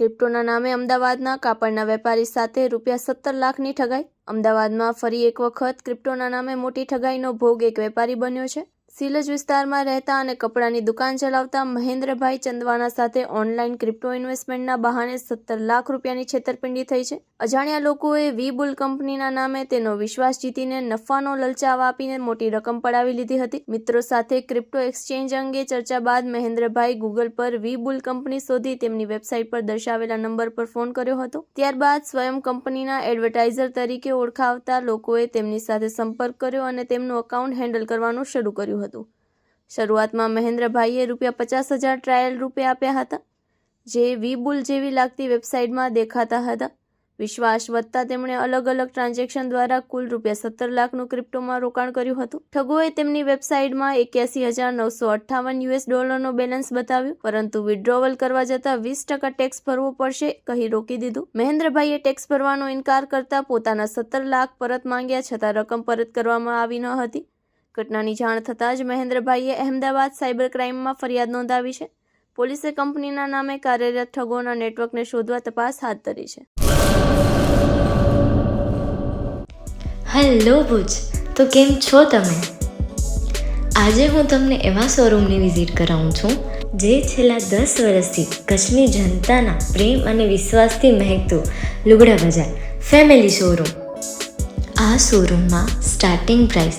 ક્રિપ્ટોના નામે અમદાવાદના કાપડના વેપારી સાથે રૂપિયા સત્તર લાખની ઠગાઈ. અમદાવાદમાં ફરી એક વખત ક્રિપ્ટોના નામે મોટી ઠગાઈનો ભોગ એક વેપારી બન્યો છે. સિલજ વિસ્તારમાં રહેતા અને કપડાની દુકાન ચલાવતા મહેન્દ્રભાઈ ચંદવાના સાથે ઓનલાઈન ક્રિપ્ટો ઇન્વેસ્ટમેન્ટના બહાને સત્તર લાખ રૂપિયાની છેતરપિંડી થઈ છે. અજાણ્યા લોકોએ વી બુલ કંપનીના નામે તેનો વિશ્વાસ જીતીને નફાનો લલચાવ આપીને મોટી રકમ પડાવી લીધી હતી. મિત્રો સાથે ક્રિપ્ટો એક્સચેન્જ અંગે ચર્ચા બાદ મહેન્દ્રભાઈ ગૂગલ પર વી બુલ કંપની શોધી તેમની વેબસાઇટ પર દર્શાવેલા નંબર પર ફોન કર્યો હતો. ત્યારબાદ સ્વયં કંપનીના એડવર્ટાઇઝર તરીકે ઓળખાવતા લોકોએ તેમની સાથે સંપર્ક કર્યો અને તેમનું અકાઉન્ટ હેન્ડલ કરવાનું શરૂ કર્યું હતું. શરૂઆતમાં મહેન્દ્રભાઈએ રૂપિયા પચાસ હજાર ટ્રાયલ રૂપે આપ્યા હતા, જે વીબુલ જેવી લાગતી વેબસાઇટમાં દેખાતા હતા. વિશ્વાસ વધતા તેમણે અલગ અલગ ટ્રાન્ઝેક્શન દ્વારા કુલ રૂપિયા સત્તર લાખનું ક્રિપ્ટોમાં રોકાણ કર્યું હતું. ઠગોએ તેમની વેબસાઇટમાં એક્યાસી હજાર નવસો અઠ્ઠાવન યુએસ ડોલરનો બેલેન્સ બતાવ્યું, પરંતુ વિડ્રોવલ કરવા જતાં વીસ ટકા ટેક્સ ભરવો પડશે, કહી રોકી દીધું. મહેન્દ્રભાઈએ ટેક્સ ભરવાનો ઇનકાર કરતા પોતાના સત્તર લાખ પરત માંગ્યા છતાં રકમ પરત કરવામાં આવી ન હતી. ઘટનાની જાણ થતાં જ મહેન્દ્રભાઈએ અહેમદાબાદ સાયબર ક્રાઇમમાં ફરિયાદ નોંધાવી છે. પોલીસે કંપનીના નામે કાર્યરત ઠગોના નેટવર્કને શોધવા તપાસ હાથ ધરી છે. હેલો ભુજ, તો કેમ છો તમે? આજે હું તમને એવા શોરૂમની વિઝિટ કરાવું છું, જે છેલ્લા દસ વર્ષથી કચ્છની જનતાના પ્રેમ અને વિશ્વાસથી મહેકતું લુગડા બજાર ફેમિલી શોરૂમ. આ શોરૂમમાં સ્ટાર્ટિંગ પ્રાઇસ